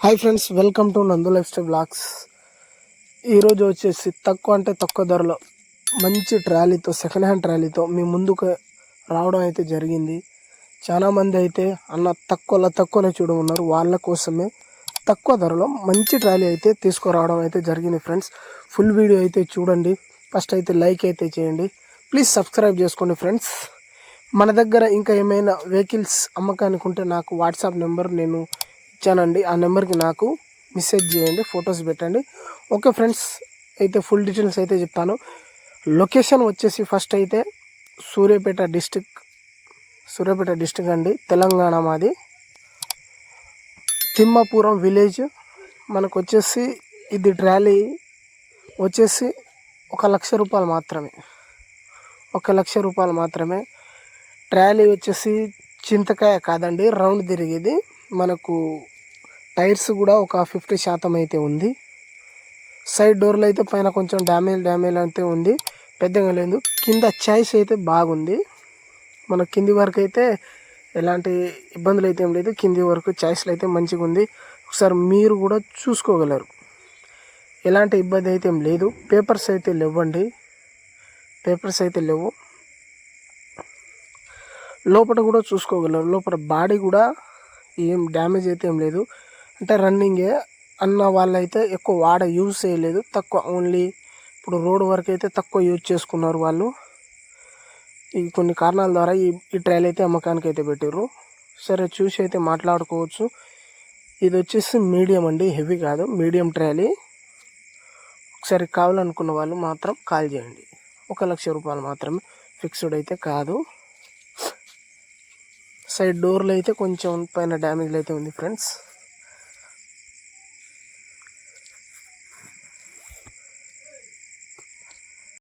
Hi friends welcome to Nandu lifestyle blogs ఈరోజు వచ్చేసి తక్కువ అంటే తక్కువ ధరలో మంచి ట్రాలీతో సెకండ్ హ్యాండ్ ట్రాలీతో మీ ముందుకు రావడం అయితే జరిగింది. చాలామంది అయితే అన్న తక్కువలో తక్కువలో చూడమన్నారు వాళ్ళ కోసమే తక్కువ ధరలో మంచి ట్రాలీ అయితే తీసుకురావడం అయితే జరిగింది ఫ్రెండ్స్ ఫుల్ వీడియో అయితే చూడండి. ఫస్ట్ అయితే లైక్ అయితే చేయండి. ప్లీజ్ సబ్స్క్రైబ్ చేసుకోండి ఫ్రెండ్స్ మన దగ్గర ఇంకా ఏమైనా వెహికల్స్ అమ్మకానికి ఉంటే నాకు వాట్సాప్ నెంబర్ నేను ఇచ్చానండి. ఆ నెంబర్కి నాకు మెసేజ్ చేయండి ఫొటోస్ పెట్టండి. ఓకే ఫ్రెండ్స్ అయితే ఫుల్ డీటెయిల్స్ అయితే చెప్తాను. లొకేషన్ వచ్చేసి ఫస్ట్ అయితే సూర్యాపేట డిస్టిక్ సూర్యాపేట డిస్టిక్ అండి. తెలంగాణ మాది. తిమ్మాపురం విలేజ్ మనకు వచ్చేసి ఇది ట్రాలీ వచ్చేసి ఒక లక్ష రూపాయలు మాత్రమే. ఒక లక్ష రూపాయలు మాత్రమే. ట్రాలీ వచ్చేసి చింతకాయ కాదండి రౌండ్ తిరిగేది. మనకు టైర్స్ కూడా ఒక ఫిఫ్టీ శాతం అయితే ఉంది. సైడ్ డోర్లు అయితే పైన కొంచెం డ్యామేజ్ డ్యామేజ్ అయితే ఉంది. పెద్దగా లేదు. కింద చాయిస్ అయితే బాగుంది. మన కింది వరకు అయితే ఎలాంటి ఇబ్బందులు అయితే ఏం లేదు. కింది వరకు చాయిస్లు అయితే మంచిగా ఉంది. ఒకసారి మీరు కూడా చూసుకోగలరు. ఎలాంటి ఇబ్బంది అయితే ఏం లేదు. పేపర్స్ అయితే లేవండి. పేపర్స్ అయితే లేవు. లోపల కూడా చూసుకోగలరు. లోపల బాడీ కూడా ఏం డ్యామేజ్ అయితే ఏం లేదు. అంటే రన్నింగే అన్న వాళ్ళైతే ఎక్కువ వాడ యూజ్ చేయలేదు. తక్కువ ఓన్లీ ఇప్పుడు రోడ్ వరకు అయితే తక్కువ యూజ్ చేసుకున్నారు వాళ్ళు. ఈ కొన్ని కారణాల ద్వారా ఈ ఈ ట్రయల్ అయితే అమ్మకానికి అయితే పెట్టారు సరే చూసి అయితే మాట్లాడుకోవచ్చు. ఇది వచ్చేసి మీడియం అండి హెవీ కాదు. మీడియం ట్రయలీ ఒకసారి కావాలనుకున్న వాళ్ళు మాత్రం కాల్ చేయండి. ఒక లక్ష రూపాయలు మాత్రమే ఫిక్స్డ్ అయితే కాదు. సైడ్ డోర్లు అయితే కొంచెం పైన డ్యామేజ్లు అయితే ఉంది ఫ్రెండ్స్.